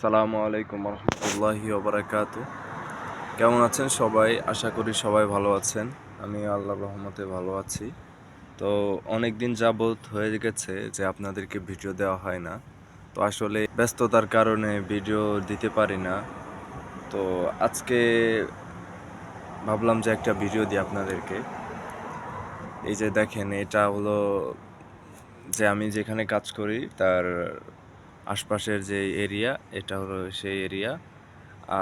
আসসালামু আলাইকুম রহমতুল্লাহি ওবরাকাত কেমন আছেন সবাই? আশা করি সবাই ভালো আছেন। আমি আল্লাহ রহমতে ভালো আছি। তো অনেক দিন যাবৎ হয়ে গেছে যে আপনাদেরকে ভিডিও দেওয়া হয় না। তো আসলে ব্যস্ততার কারণে ভিডিও দিতে পারি না। তো আজকে ভাবলাম যে একটা ভিডিও দিই আপনাদেরকে। এই যে দেখেন, এটা হলো যে আমি যেখানে কাজ করি, তার আশপাশের যে এরিয়া এটা হলো সেই এরিয়া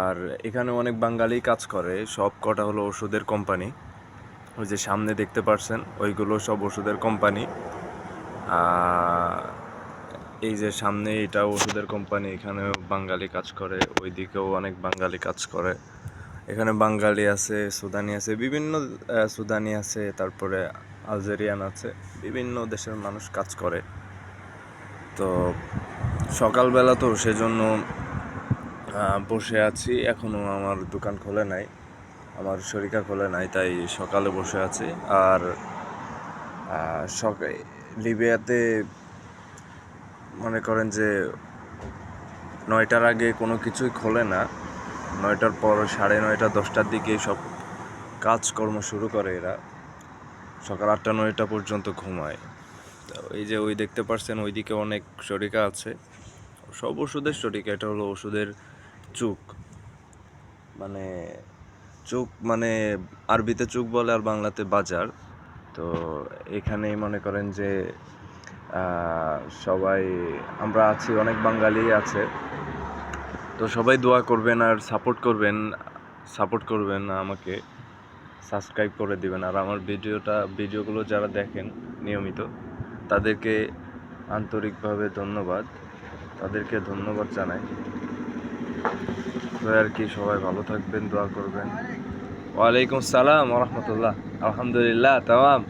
আর এখানে অনেক বাঙালি কাজ করে, সব কটা হলো ওষুধের কোম্পানি ওই যে সামনে দেখতে পারছেন, ওইগুলো সব ওষুধের কোম্পানি এই যে সামনে এটা ওষুধের কোম্পানি এখানেও বাঙালি কাজ করে, ওইদিকেও অনেক বাঙালি কাজ করে। এখানে বাঙালি আছে, সুদানি আছে, বিভিন্ন সুদানি আছে, তারপরে আলজেরিয়ান আছে, বিভিন্ন দেশের মানুষ কাজ করে। তো সকালবেলা তো সেজন্য বসে আছি। এখনও আমার দোকান খোলে নাই। আমার শরিকা খোলে নাই তাই সকালে বসে আছি। আর আহ, সক- লিবিয়াতে মনে করেন যে নয়টার আগে কোনো কিছুই খোলে না। নয়টার পর সাড়ে নয়টা দশটার দিকে সব কাজকর্ম শুরু করে এরা। সকাল আটটা নয়টা পর্যন্ত ঘুমায়। এই যে ওই দেখতে পারছেন, ওইদিকে অনেক শরিকা আছে। সব ওষুধের শরিকা এটা হলো ওষুধের চুক। মানে চুক মানে আরবিতে চুক বলে আর বাংলাতে বাজার। তো এখানেই মনে করেন যে সবাই, আমরা আছি, অনেক বাঙালি আছে। তো সবাই দোয়া করবেন আর সাপোর্ট করবেন সাপোর্ট করবেন আমাকে। সাবস্ক্রাইব করে দিবেন। আর আমার ভিডিওটা, ভিডিওগুলো যারা দেখেন, নিয়মিত। তাদেরকে আন্তরিকভাবে ধন্যবাদ। তাদেরকে ধন্যবাদ জানাই। তো আর কি সবাই ভালো থাকবেন, দোয়া করবেন। ওয়ালাইকুম সালাম রহমতুল্লাহ। আলহামদুলিল্লাহ তামাম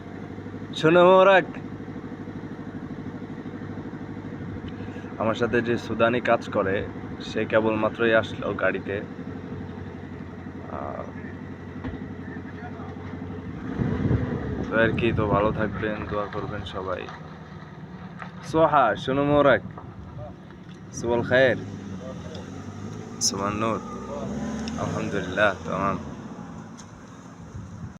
শোনো মোরাক আমার সাথে যে সুদানি কাজ করে, সে কেবলমাত্রই আসলো গাড়িতে। তো আর কি তো ভালো থাকবেন, দোয়া করবেন সবাই। সোহা শোনো মোরাক সুবল খায়ের সুমান নূর আলহামদুলিল্লাহ তামাম